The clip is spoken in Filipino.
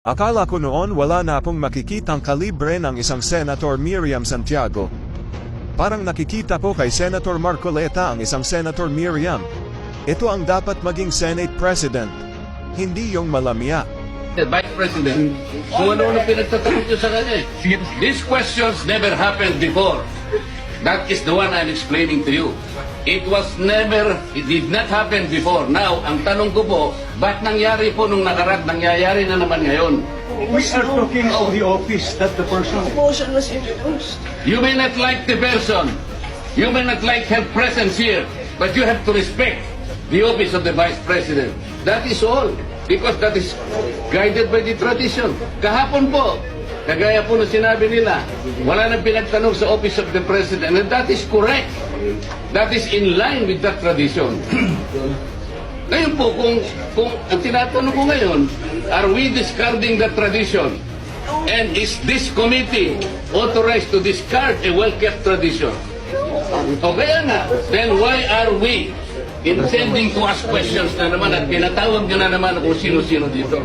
Akala ko noon wala na akong makikitang kalibre ng isang Senator Miriam Santiago. Parang nakikita ko kay Senator Marcoleta ang isang Senator Miriam. Ito ang dapat maging Senate President. Hindi yung malamya. Vice President, kung ano-ano pinagtatanong nyo sa kanya. eh. These questions never happened before. That is the one I'm explaining to you. It was never, it did not happen before. Now, ang tanong ko po, ba't nangyari po nung nakarag, nangyayari na naman ngayon? We are talking of the office, not the person. motion was introduced. You may not like the person, you may not like her presence here, but you have to respect the office of the Vice President. That is all. Because that is guided by the tradition. Kahapon po, kagaya po na sinabi nila, wala nang pinagtanong sa office of the President. And that is correct. That is in line with that tradition. Ngayon po, kung, kung ang tinatanong ko ngayon, are we discarding the tradition? And is this committee authorized to discard a well-kept tradition? O kaya nga, then why are we intending to ask questions na naman at pinatawag nyo na naman kung sino-sino dito?